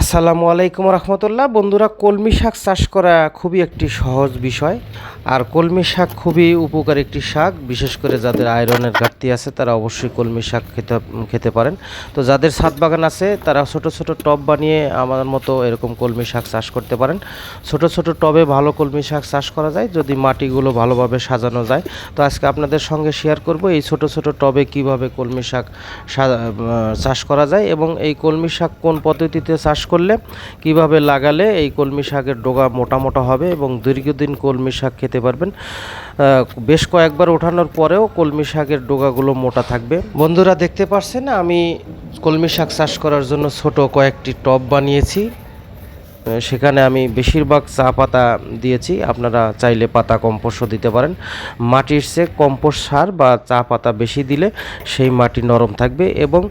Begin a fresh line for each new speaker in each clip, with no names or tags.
আসসালামু আলাইকুম রহমতুল্লাহ। বন্ধুরা, কলমি শাক চাষ করা খুবই একটি সহজ বিষয়। আর কলমি শাক খুবই উপকার একটি শাক, বিশেষ করে যাদের আয়রনের ঘাটতি আছে, তারা অবশ্যই কলমি শাক খেতে খেতে পারেন। তো যাদের ছাদ বাগান আছে, তারা ছোট ছোট টব বানিয়ে আমার মতো এরকম কলমি শাক চাষ করতে পারেন। ছোট ছোট টবে ভালো কলমি শাক চাষ করা যায়, যদি মাটিগুলো ভালোভাবে সাজানো যায়। তো আজকে আপনাদের সঙ্গে শেয়ার করব এই ছোট ছোট টবে কীভাবে কলমি শাক চাষ করা যায় এবং এই কলমি শাক কোন পদ্ধতিতে চাষ করলে, কীভাবে লাগালে এই কলমি শাকের ডোগা মোটা মোটা হবে এবং দীর্ঘদিন কলমি শাক খেতে পারবেন? বেশ কয়েকবার ওঠানোর পরেও কলমি শাকের ডোগাগুলো মোটা থাকবে। বন্ধুরা দেখতে পাচ্ছেন আমি কলমি শাক চাষ করার জন্য ছোট কয়েকটি টব বানিয়েছি। সেখানে আমি বেশিরভাগ চা পাতা দিয়েছি। আপনারা চাইলে পাতা, কম্পোস্টও দিতে পারেন। মাটির চেয়ে কম্পোস্ট সার বা চা পাতা বেশি দিলে সেই মাটি নরম থাকবে এবং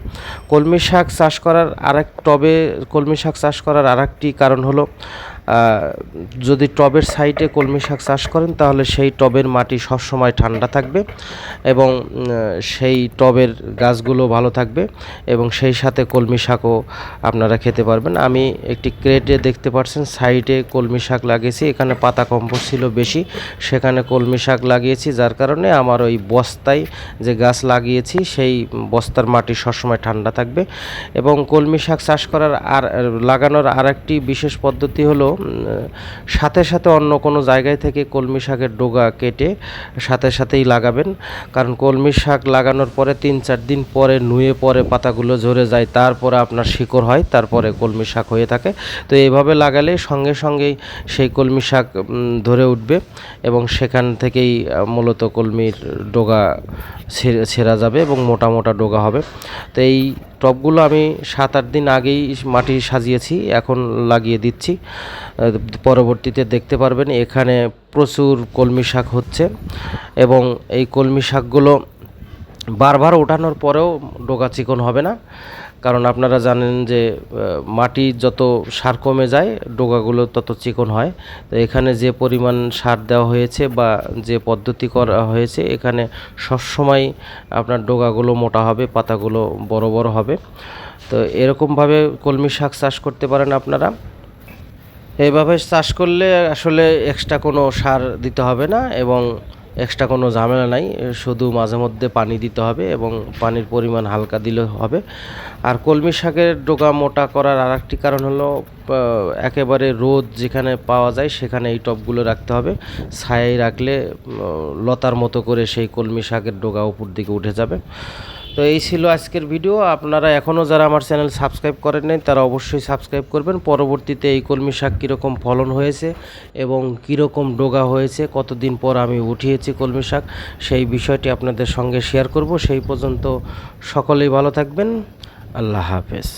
কলমি শাক চাষ করার আরেক টবে কলমি শাক চাষ করার আরেকটি কারণ হলো যদি টবের সাইডে কলমি শাক চাষ করেন, তাহলে সেই টবের মাটি সবসময় ঠান্ডা থাকবে এবং সেই টবের গাছগুলো ভালো থাকবে এবং সেই সাথে কলমি শাকও আপনারা খেতে পারবেন। আমি একটি ক্রেটে দেখতে পাচ্ছেন সাইডে কলমি শাক লাগিয়েছি, এখানে পাতা কম্পোস্ট ছিল বেশি, সেখানে কলমি শাক লাগিয়েছি, যার কারণে আমার ওই বস্তায় যে গাছ লাগিয়েছি, সেই বস্তার মাটি সবসময় ঠান্ডা থাকবে। এবং কলমি শাক চাষ করার আর, লাগানোর আর একটি বিশেষ পদ্ধতি হলো সাথে সাথে অন্য কোনো জায়গায় থেকে কলমি শাকের ডোগা কেটে সাথে সাথেই লাগাবেন। কারণ কলমি শাক লাগানোর পরে তিন চার দিন পরে নুয়ে পরে পাতাগুলো ঝরে যায়, তারপরে আপনার শিকড় হয়, তারপরে কলমি শাক হয়ে থাকে। তো এইভাবে লাগালে সঙ্গে সঙ্গেই সেই কলমি শাক ধরে উঠবে এবং সেখান থেকেই মূলত কলমির ডোগা ছেড়ে- যাবে এবং মোটা মোটা ডোগা হবে। তো এই টবগুলো আমি সাত আট দিন আগেই মাটি সাজিয়েছি, এখন লাগিয়ে দিচ্ছি। পরবর্তীতে দেখতে পারবেন এখানে প্রচুর কলমি শাক হচ্ছে এবং এই কলমি শাকগুলো বারবার ওঠানোর পরেও ডোগা চিকন হবে না। কারণ আপনারা জানেন যে মাটি যত সার কমে যায় ডোকাগুলো তত চিকন হয়। তো এখানে যে পরিমাণ সার দেওয়া হয়েছে বা যে পদ্ধতি করা হয়েছে, এখানে সবসময় আপনার ডোকাগুলো মোটা হবে, পাতাগুলো বড় বড় হবে। তো এরকমভাবে কলমি শাক চাষ করতে পারেন আপনারা। এইভাবে চাষ করলে আসলে এক্সট্রা কোনো সার দিতে হবে না এবং এক্সট্রা কোনো ঝামেলা নাই, শুধু মাঝে মধ্যে পানি দিতে হবে এবং পানির পরিমাণ হালকা দিলে হবে। আর কলমি শাকের ডোকা মোটা করার আর একটি কারণ হলো একেবারে রোদ যেখানে পাওয়া যায় সেখানে এই টপগুলো রাখতে হবে। ছায়ায় রাখলে লতার মতো করে সেই কলমি শাকের ডোকা উপর দিকে উঠে যাবে। তো এই ছিল আজকের ভিডিও। আপনারা এখনও যারা আমার চ্যানেল সাবস্ক্রাইব করেন নাই, তারা অবশ্যই সাবস্ক্রাইব করবেন। পরবর্তীতে এই কলমি শাক কীরকম ফলন হয়েছে এবং কীরকম ডোগা হয়েছে, কতদিন পর আমি উঠিয়েছি কলমি শাক, সেই বিষয়টি আপনাদের সঙ্গে শেয়ার করব। সেই পর্যন্ত সকলেই ভালো থাকবেন। আল্লাহ হাফেজ।